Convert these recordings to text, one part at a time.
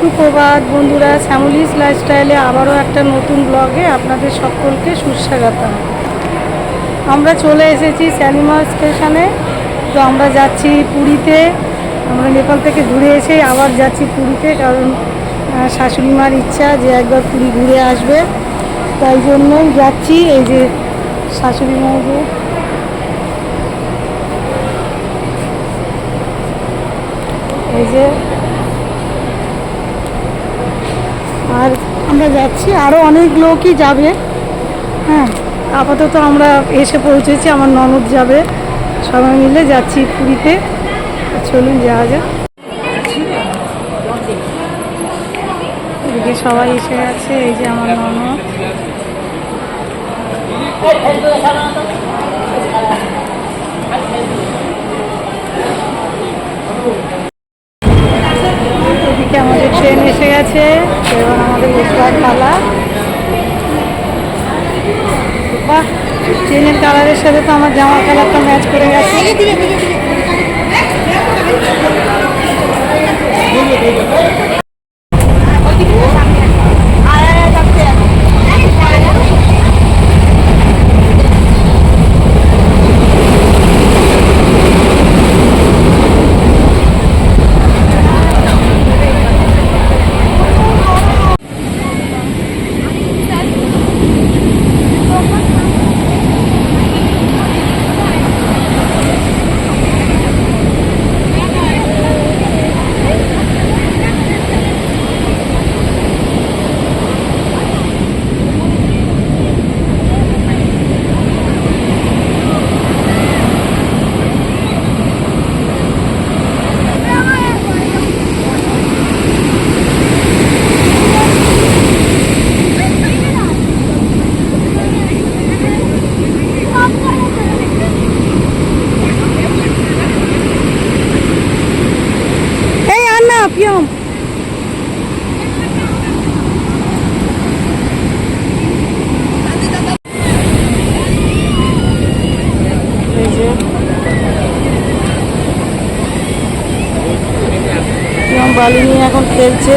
সুপ্রভাত বন্ধুরা, শ্যামলিস লাইফস্টাইলে আবারও একটা নতুন ব্লগে আপনাদের সকলকে সুস্বাগত আমরা চলে এসেছি স্যালিমা স্টেশনে তো আমরা যাচ্ছি পুরীতে। আমরা নেপাল থেকে ঘুরে এসে আবার যাচ্ছি পুরীতে কারণ শাশুড়ি মার ইচ্ছা যে একবার পুরী ঘুরে আসবে। তাই জন্যই যাচ্ছি এই যে শাশুড়ি মা যে। এই যে আর আমরা যাচ্ছি আরও অনেক লোকই যাবে হ্যাঁ আপাতত আমরা এসে পৌঁছেছি আমার ননদ যাবে সবাই মিলে যাচ্ছি পুরীতে চলুন যাওয়া যাক এদিকে সবাই এসে গেছে এই যে আমার ননদ গেছে এবার আমাদের বসবার পালা বাহ চেনের কালারের সাথে তো আমার জামা কালারটা ম্যাচ করে গেছে। Thank আন্না এই বালি নিয়ে এখন খেলছে।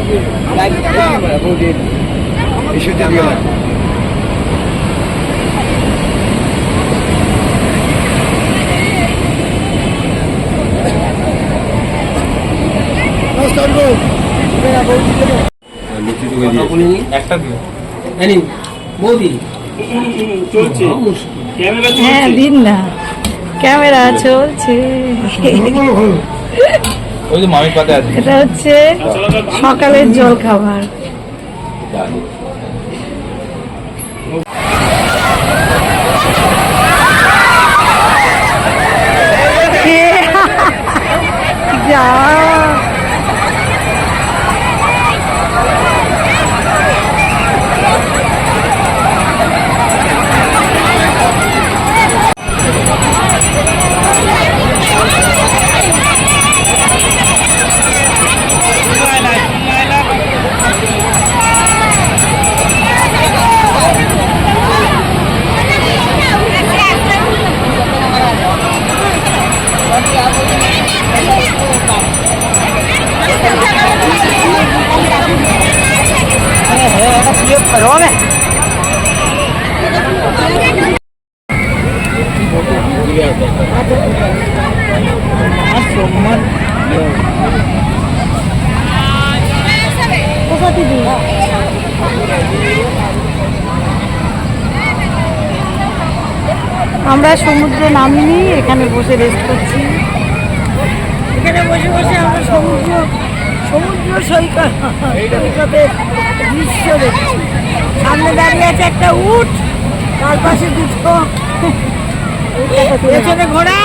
হ্যাঁ, ইস্যুতে দিয়ে চলছে। হ্যাঁ দিন না। ক্যামেরা চলছে। ওই যে মামির পাতে আছে। এটা হচ্ছে সকালের জল খাবার আমরা সমুদ্রে নামিনি, এখানে বসে রেস্ট করছি। এখানে বসে বসে আমরা সমুদ্র সমুদ্র সৈকত, সৈকতের দৃশ্য দেখছি। সামনে দাঁড়িয়ে আছে একটা উট, তার পাশে দুটো পেছনে ঘোড়া।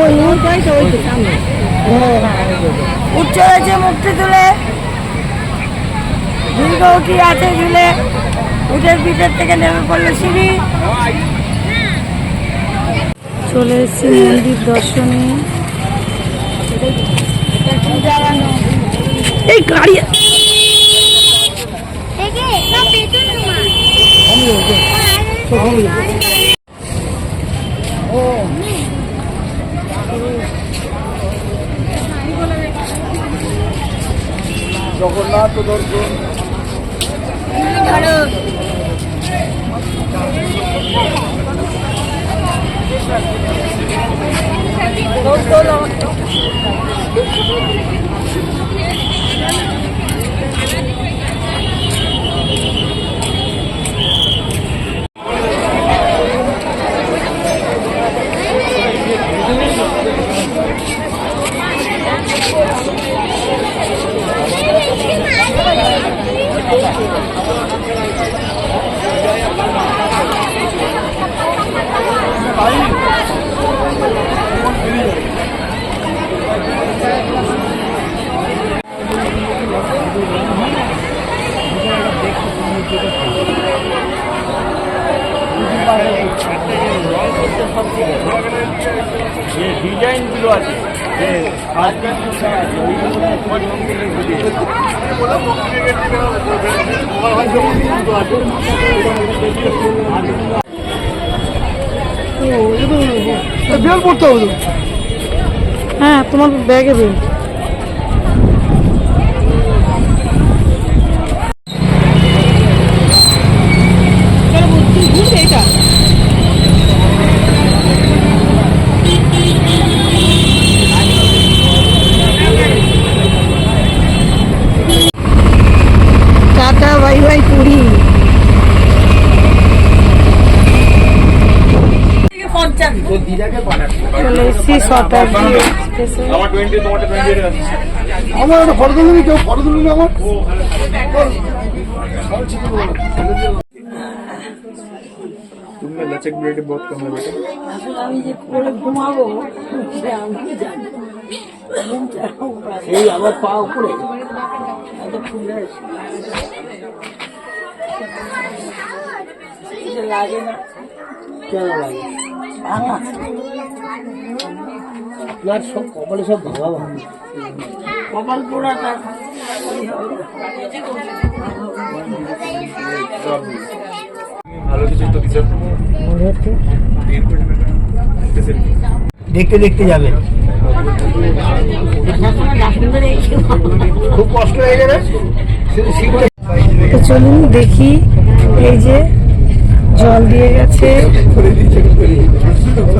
ওই উট ওই তো ওই তো সামনে উঠ চলেছে মুক্তি তুলে। দীর্ঘ উঠি আছে ঝুলে। উঠের পিঠের থেকে নেমে পড়ল সিঁড়ি। চলে এসেছি মন্দির দর্শনে। এই গাড়ি জগন্নাথ দর্শন। যে ডিজাইনগুলো আছে যে বেল হবে হ্যাঁ তোমার ব্যাগে বের চলে এসেছি শতাব্দী এক্সপ্রেসে আমার টোয়েন্টি তোমারটা টোয়েন্টি আছে আমার একটা ফটো তুলে কেউ ফটো তুলে আমার तुमने लचक ब्रेड बहुत कम है बेटा আমি যে করে ঘুমাবো সে আমি জানি এই আমার পা উপরে এত ফুলে লাগে না কেন লাগে সব কপালে সব কপাল পোড়াটা ভালো কিছু তো ডিজার্ভ দেখতে দেখতে যাবে। খুব কষ্ট হয়ে যাবে। চলুন দেখি এই যে জল দিয়ে গেছে,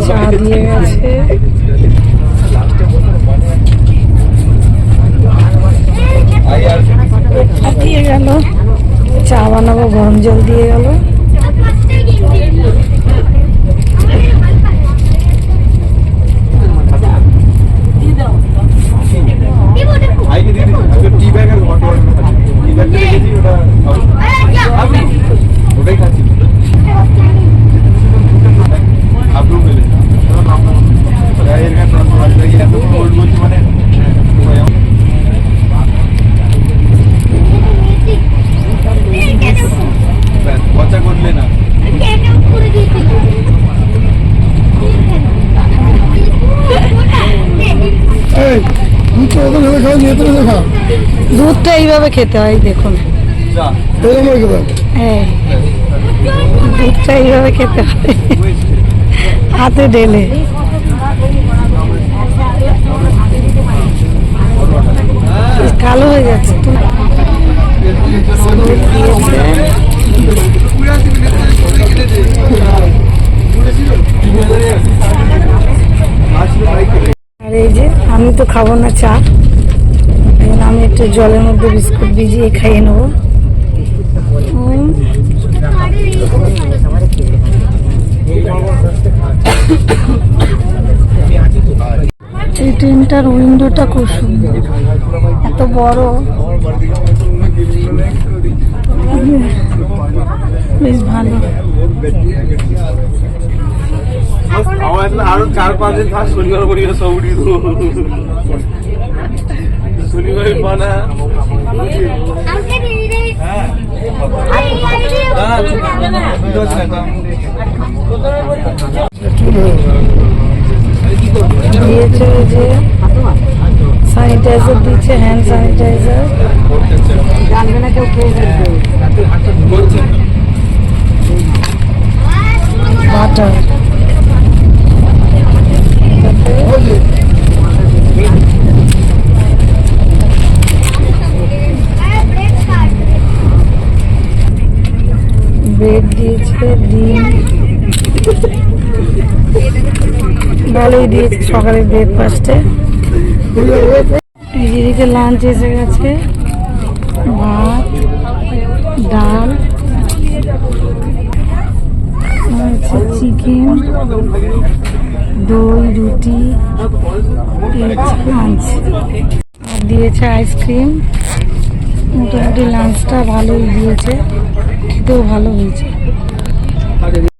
চা দিয়ে গেছে। দিয়ে গেল, চা বানাবো, গরম জল দিয়ে গেল। টি ব্যাগ আর ওটা ওটাই খাচ্ছি। দুধটা এইভাবে খেতে হয় দেখুন। হ্যাঁ। দুধটা এইভাবে খেতে হবে হাতে ঢেলে। কালো হয়ে যাচ্ছে আর এই যে, আমি তো খাব না চা। আমি একটু জলের মধ্যে বিস্কুট ভিজিয়ে খাইয়ে নেব। এই ট্রেনটার উইন্ডোটা খুব সুন্দর। এত বড়। বেশ ভালো। আরও চার পাঁচ দিন শনিবার শনিবার বানা স্যানিটাইজার দিচ্ছে হ্যান্ড স্যানিটাইজার বাটার ব্রেড দিয়েছে ডিম। ভালোই দিয়েছে সকালে ব্রেকফাস্টে এদিকে লাঞ্চ এসে গেছে। ভাত, ডাল চিকেন দই, রুটি লাঞ্চ আর দিয়েছে আইসক্রিম মোটামুটি লাঞ্চটা ভালোই দিয়েছে খেতেও ভালো হয়েছে।